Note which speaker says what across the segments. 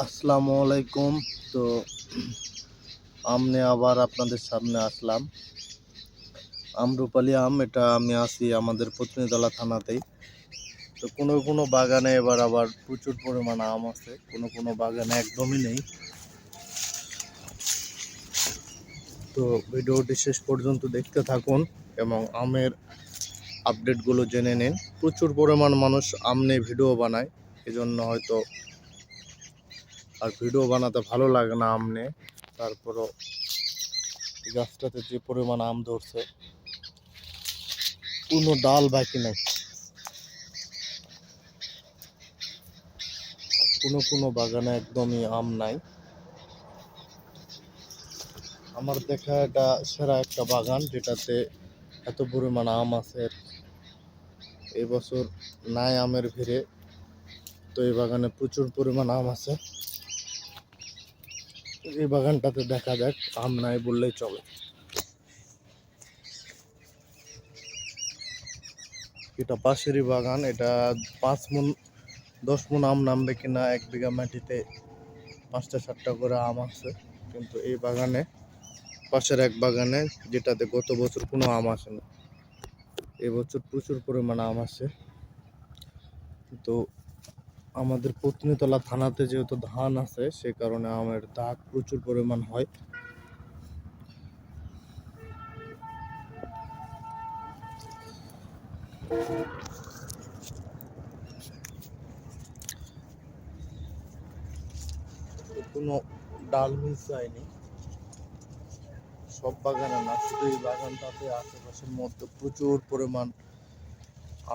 Speaker 1: আসসালামু আলাইকুম। তো আমনে আবার আপনাদের সামনে আসলাম। আমরুপালি আম, এটা আমি আছি আমাদের পত্নীতলা থানাতেই। তো কোনো কোনো বাগানে এবার আবার প্রচুর পরিমাণ আম আছে, কোনো কোনো বাগানে একদমই নেই। তো ভিডিওটি শেষ পর্যন্ত দেখতে থাকুন এবং আমের আপডেটগুলো জেনে নিন। প্রচুর পরিমাণ মানুষ আম নিয়ে ভিডিও বানায়, এজন্য হয়তো আর ভিডিও বানাতে ভালো লাগে না আম নিয়ে। তারপরও গাছটাতে যে পরিমাণ আম ধরছে, কোনো ডাল বাকি নাই। কোনো কোনো বাগানে একদমই আম নাই। আমার দেখা এটা সেরা একটা বাগান যেটাতে এত পরিমাণ আম আছে। এবছর নাই আমের ভিড়ে, তো এই বাগানে প্রচুর পরিমাণ আম আছে। এই বাগানটাতে দেখা যাক, আম নাই বললেই চলে। এটা পাশেরই বাগান, এটা পাঁচ মন, দশ মন আম নামবে কিনা এক বিঘা মাটিতে পাঁচটা সাতটা করে আম আছে। কিন্তু এই বাগানে, পাশের এক বাগানে যেটাতে গত বছর কোনো আম আসে না এবছর প্রচুর পরিমাণ আম আছে। তো আমাদের পত্নীতলা থানাতে যেহেতু ধান আছে, সে কারণে আমের দাগ প্রচুর পরিমাণ হয়। কোনো ডাল মিস যায়নি। সব বাগানে না, শুধু এই বাগানটাতে আশেপাশের মধ্যে প্রচুর পরিমাণ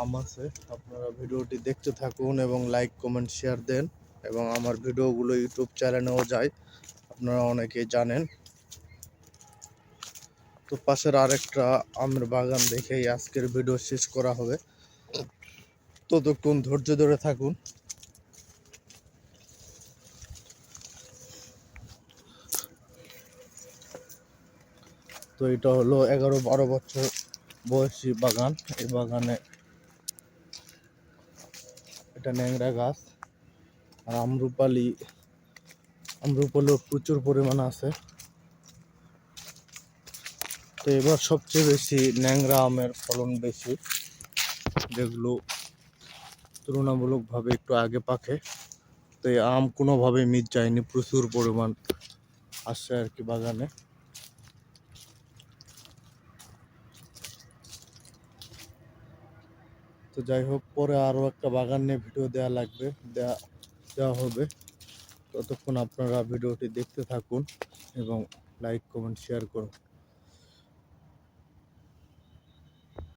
Speaker 1: আম আছে, আপনারা ভিডিওটি দেখতে থাকুন এবং লাইক কমেন্ট শেয়ার দেন এবং আমার ভিডিওগুলো ইউটিউব চ্যানেলেও যায়, আপনারা অনেকেই জানেন। তো পাশের আরেকটা আমের বাগান দেখেই আজকের ভিডিও শেষ করা হবে। ততক্ষণ ধৈর্য ধরে থাকুন। তো এটা হলো এগারো বারো বছর বয়সী বাগান। এই বাগানে এটা ন্যাংরা গাছ আর আমরুপালি, আমরুপালিও প্রচুর পরিমাণ আছে। তো এবার সবচেয়ে বেশি ন্যাংরা আমের ফলন বেশি, যেগুলো তুলনামূলকভাবে একটু আগে পাকে। তো এই আম কোনোভাবে মিট যায়নি, প্রচুর পরিমাণ আসছে আর কি বাগানে। তো যাই হোক, পরে আরও একটা বাগান নিয়ে ভিডিও দেওয়া লাগবে দেওয়া দেওয়া হবে। ততক্ষণ আপনারা ভিডিওটি দেখতে থাকুন এবং লাইক কমেন্ট শেয়ার করুন।